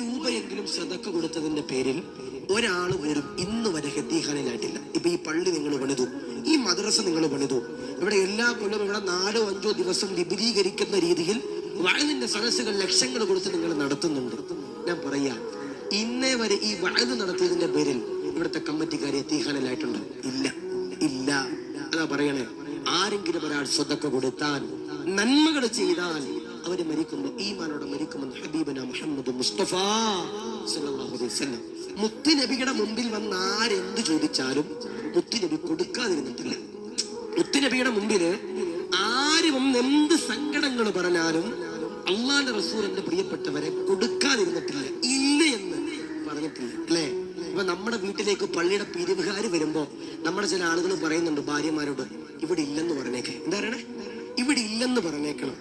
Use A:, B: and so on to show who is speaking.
A: രൂപയെങ്കിലും സദക്ക കൊടുത്തതിന്റെ പേരിൽ ഒരാൾ പോലും ഇന്ന് വരെ ഹെത്തിഖാനിലായിട്ടില്ല. ഇപ്പൊ ഈ പള്ളി നിങ്ങൾ പണിതു. ഈ മദ്രസ നിങ്ങൾ പണിതു. ഇവിടെ എല്ലാ കൊല്ലം ഇവിടെ നാലോ അഞ്ചോ ദിവസം വിപുലീകരിക്കുന്ന രീതിയിൽ വയലിന്റെ സദസ്സുകൾ ലക്ഷങ്ങൾ കൊടുത്ത് നിങ്ങൾ നടത്തുന്നുണ്ട്. ഞാൻ പറയാ ഇന്നേ വരെ ഈ വഴുത് നടത്തിയതിന്റെ പേരിൽ ഇവിടുത്തെ കമ്മിറ്റിക്കാർ എത്തിഹാനിലായിട്ടുണ്ട് ഇല്ല ഇല്ല. അതാ പറയണേ ആരെങ്കിലും ഒരാൾ സ്വതക്ക കൊടുത്താൽ നന്മകൾ ചെയ്താൽ അവർ മരിക്കുമ്പോൾ ഈമാനോടെ മരിക്കുമെന്ന് ഹബീബന മുഹമ്മദ് മുസ്തഫ സല്ലല്ലാഹു അലൈഹി വസല്ലം. മുത്തുനബിയുടെ മുമ്പിൽ വന്ന് ആരെന്ത് ചോദിച്ചാലും മുത്തുനബി കൊടുക്കാതിരുന്നിട്ടില്ല. മുത്തുനബിയുടെ മുമ്പിൽ ആരും എന്ത് സങ്കടങ്ങൾ പറഞ്ഞാലും അള്ളാന്റെ റസൂലിന്റെ പ്രിയപ്പെട്ടവരെ കൊടുക്കാതിരുന്നിട്ടില്ല. ഇല്ല എന്ന് പറഞ്ഞിട്ടില്ല. അല്ലേ? ഇപ്പൊ നമ്മുടെ വീട്ടിലേക്ക് പള്ളിയുടെ പിരിവുകാർ വരുമ്പോ നമ്മുടെ ചില ആളുകൾ പറയുന്നുണ്ട് ഭാര്യമാരോട് ഇവിടെ ഇല്ലെന്ന് പറഞ്ഞേക്കെ. എന്താ പറയണേ? ഇവിടെ ഇല്ലെന്ന് പറഞ്ഞേക്കണം.